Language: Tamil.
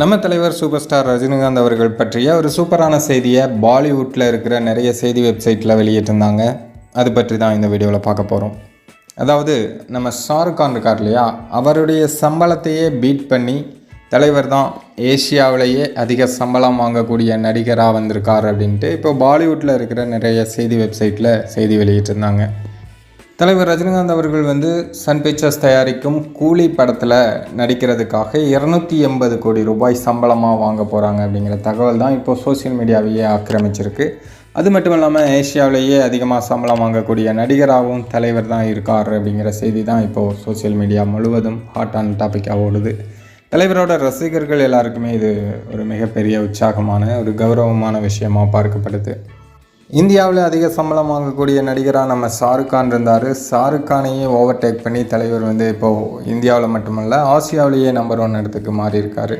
நம்ம தலைவர் சூப்பர் ஸ்டார் ரஜினிகாந்த் அவர்கள் பற்றிய ஒரு சூப்பரான செய்தியை பாலிவுட்டில் இருக்கிற நிறைய செய்தி வெப்சைட்டில் வெளியிட்டிருந்தாங்க. அது பற்றி தான் இந்த வீடியோவில் பார்க்க போகிறோம் அதாவது நம்ம ஷாருக் கான் இருக்கார் இல்லையா? அவருடைய சம்பளத்தையே பீட் பண்ணி தலைவர் தான் ஏஷியாவிலேயே அதிக சம்பளம் வாங்கக்கூடிய நடிகராக வந்திருக்கார் அப்படின்ட்டு இப்போ பாலிவுட்டில் இருக்கிற நிறைய செய்தி வெப்சைட்டில் செய்தி வெளியிட்டிருந்தாங்க. தலைவர் ரஜினிகாந்த் அவர்கள் வந்து சன் பிக்சர்ஸ் தயாரிக்கும் கூலி படத்தில் நடிக்கிறதுக்காக இரநூத்தி எண்பது கோடி ரூபாய் சம்பளமாக வாங்க போகிறாங்க அப்படிங்கிற தகவல் தான் இப்போ சோஷியல் மீடியாவையே ஆக்கிரமிச்சிருக்கு. அது மட்டும் இல்லாமல் ஏஷியாவிலேயே அதிகமாக சம்பளம் வாங்கக்கூடிய நடிகராகவும் தலைவர் தான் இருக்கார் அப்படிங்கிற செய்தி தான் இப்போது சோஷியல் மீடியா முழுவதும் ஹாட்டான டாப்பிக்காக ஓடுது. தலைவரோட ரசிகர்கள் எல்லாருக்குமே இது ஒரு மிகப்பெரிய உற்சாகமான ஒரு கௌரவமான விஷயமா பார்க்கப்படுது. இந்தியாவில் அதிக சம்பளம் வாங்கக்கூடிய நடிகராக நம்ம ஷாருக் கான் இருந்தார். ஷாருக் கானையே ஓவர்டேக் பண்ணி தலைவர் வந்து இப்போது இந்தியாவில் மட்டுமல்ல ஆசியாவிலேயே நம்பர் ஒன் இடத்துக்கு மாறியிருக்காரு.